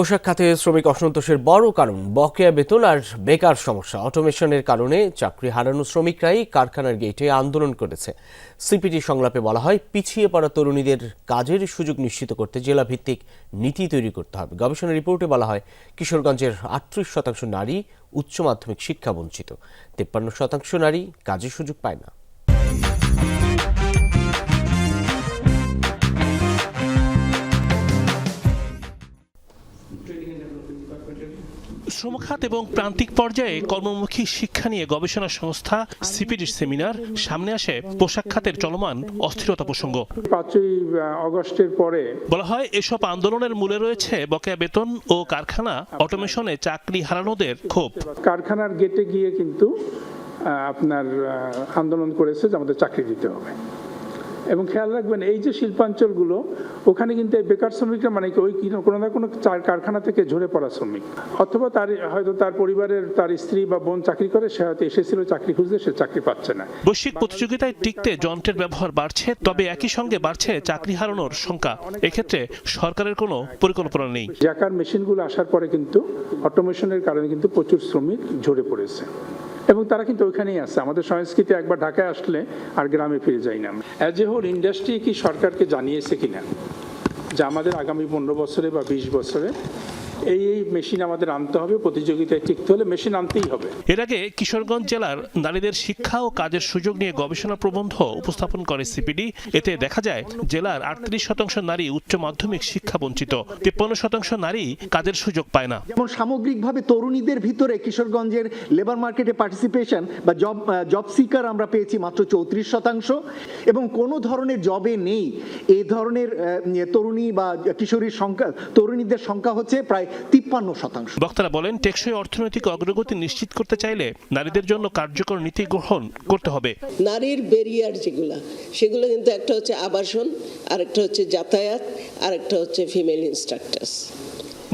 পোশাক খাতে শ্রমিক অসন্তোষের বড় কারণ, বকেয়া বেতন আর বেকার সমস্যা। অটোমেশনের কারণে চাকরি হারানো শ্রমিকরাই কারখানার গেটে আন্দোলন করেছে। সিপিটি সংলাপে বলা হয়, পিছিয়ে পড়া তরুণীদের কাজের সুযোগ নিশ্চিত করতে জেলা ভিত্তিক নীতি তৈরি করতে হবে। গবেষণা রিপোর্টে বলা হয়, কিশোরগঞ্জের আটত্রিশ শতাংশ নারী উচ্চ মাধ্যমিক শিক্ষা বঞ্চিত। তেপ্পান্ন শতাংশ নারী কাজের সুযোগ পায় না। শ্রমখাত এবং প্রান্তিক পর্যায়ে কর্মমুখী শিক্ষা নিয়ে গবেষণা সংস্থা সিপিডির সেমিনার সামনে আসে পোশাক খাতের চলমান অস্থিরতা প্রসঙ্গ। পাঁচই অগস্টের পরে বলা হয় এসব আন্দোলনের মূলে রয়েছে বকেয়া বেতন ও কারখানা অটোমেশনে চাকরি হারানোদের ক্ষোভ। কারখানার গেটে গিয়ে কিন্তু আপনার আন্দোলন করেছে যে আমাদের চাকরি দিতে হবে। খেয়াল রাখবেন এই যে শিল্পাঞ্চলগুলো ওখানে কিন্তু এই বেকার শ্রমিকরা মানে কি ওই কি- কোনো না কোনো কারখানা থেকে ঝরে পড়া শ্রমিক। অথবা তার হয়তো তার পরিবারের তার স্ত্রী বা বোন চাকরি করে সে হয়তো এসেছিল চাকরি খুঁজতে সে চাকরি পাচ্ছে না। বৈশ্বিক প্রতিযোগিতায় টিকতে যন্ত্রের ব্যবহার বাড়ছে তবে একই সঙ্গে বাড়ছে চাকরি হারানোর সংখ্যা। এক্ষেত্রে সরকারের কোনো পরিকল্পনা নেই। জ্যাকার মেশিনগুলো আসার পরে কিন্তু অটোমেশনের কারণে কিন্তু প্রচুর শ্রমিক ঝরে পড়েছে। এবং তারা কিন্তু ওইখানেই আছে। আমাদের সংস্কৃতি একবার ঢাকায় আসলে আর গ্রামে ফিরে যাই না। অ্যাজ এ হোল ইন্ডাস্ট্রি কি সরকারকে জানিয়েছে কিনা? যে আমাদের আগামী পনেরো বছরে বা বিশ বছরে এই এই মেশিন আমাদের আনতে হবে প্রতিযোগিতায় টিকতে হলে মেশিন আনতেই হবে। এর আগে কিশোরগঞ্জ জেলার নারীদের শিক্ষা ও কাজের সুযোগ নিয়ে গবেষণা প্রবন্ধ উপস্থাপন করে সিপিডি। এতে দেখা যায় জেলার আটত্রিশ শতাংশ নারী উচ্চ মাধ্যমিক শিক্ষা বঞ্চিত তিপ্পান্ন শতাংশ নারী কাজের সুযোগ পায় না। যেমন সামগ্রিকভাবে তরুণীদের ভিতরে কিশোরগঞ্জের লেবার মার্কেটে পার্টিসিপেশন বা জব জব সিকার আমরা পেয়েছি মাত্র চৌত্রিশ শতাংশ। এবং কোনো ধরনের জবে নেই এই ধরনের তরুণী বা কিশোরীর সংখ্যা তরুণীদের সংখ্যা হচ্ছে প্রায় তিপ্পান্ন শতাংশ। বক্তারা বলেন টেকসই অর্থনৈতিক অগ্রগতি নিশ্চিত করতে চাইলে নারীদের জন্য কার্যকর নীতি গ্রহণ করতে হবে। নারীর বেরিয়ার যেগুলো সেগুলো কিন্তু একটা হচ্ছে আবাসন আরেকটা হচ্ছে যাতায়াত আরেকটা হচ্ছে ফিমেল ইনস্ট্রাক্টার্স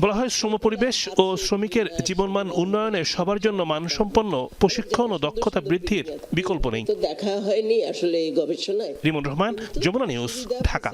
বলা হয় শ্রম পরিবেশ ও শ্রমিকের জীবনমান উন্নয়নে সবার জন্য মানসম্পন্ন প্রশিক্ষণ ও দক্ষতা বৃদ্ধির বিকল্প নেই। দেখা হয়নি আসলে এই গবেষণায়। রিমন রহমান যমুনা নিউজ ঢাকা।